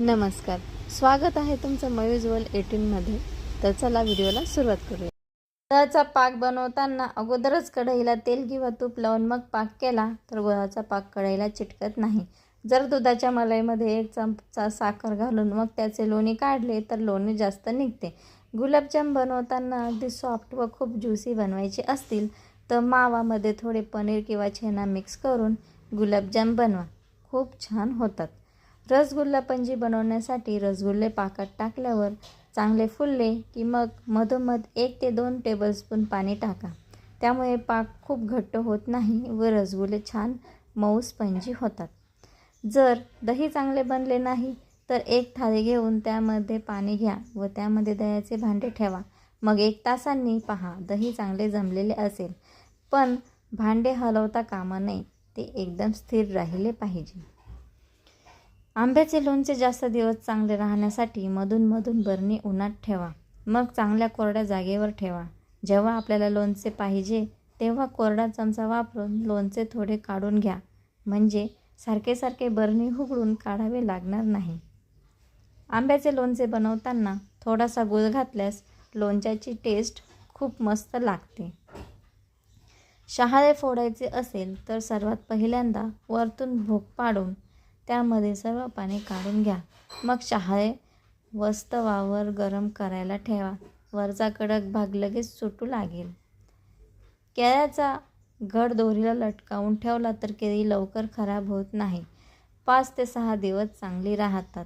नमस्कार. स्वागत आहे तुमचं मयुज्वल एटीनमध्ये तर चला व्हिडिओला सुरुवात करूया. गुळाचा पाक बनवताना अगोदरच कढईला तेल किंवा तूप लावून मग पाक केला तर गुळाचा पाक कढईला चिटकत नाही. जर दुधाच्या मलईमध्ये एक चमचा साखर घालून मग त्याचे लोणी काढले तर लोणी जास्त निघते. गुलाबजाम बनवताना अगदी सॉफ्ट व खूप ज्युसी बनवायचे असतील तर मावामध्ये थोडे पनीर किंवा छेना मिक्स करून गुलाबजाम बनवा. खूप छान होतात. रसगुल्ला पंजी बनवण्यासाठी रसगुल्ले पाकात टाकल्यावर चांगले फुलले की मग मधोमध एक ते दोन टेबलस्पून पाणी टाका. त्यामुळे पाक खूप घट्ट होत नाही व रसगुल्ले छान मऊ स्पंजी होतात. जर दही चांगले बनले नाही तर एक थाळी घेऊन त्यामध्ये पाणी घ्या व त्यामध्ये दह्याचे भांडे ठेवा. मग एक तासांनी पहा दही चांगले जमलेले असेल. पण भांडे हलवता कामा नये ते एकदम स्थिर राहिले पाहिजे. आंब्याचे लोणचे जास्त दिवस चांगले राहण्यासाठी मधूनमधून बरणी उन्हात ठेवा. मग चांगल्या कोरड्या जागेवर ठेवा. जेव्हा आपल्याला लोणचे पाहिजे तेव्हा कोरडा चमचा वापरून लोणचे थोडे काढून घ्या. म्हणजे सारखे सारखे बरणी उघडून काढावे लागणार नाही. आंब्याचे लोणचे बनवताना थोडासा गुळ घातल्यास लोणच्याची टेस्ट खूप मस्त लागते. शहाळे फोडायचे असेल तर सर्वात पहिल्यांदा वरतून भोग पाडून त्यामध्ये सर्व पाणी काढून घ्या. मग शहाळे वस्तवावर गरम करायला ठेवा. वरचा कडक भाग लगेच सुटू लागेल. केळ्याचा घड दोरीला लटकावून ठेवला तर केळी लवकर खराब होत नाही. पाच ते सहा दिवस चांगली राहतात.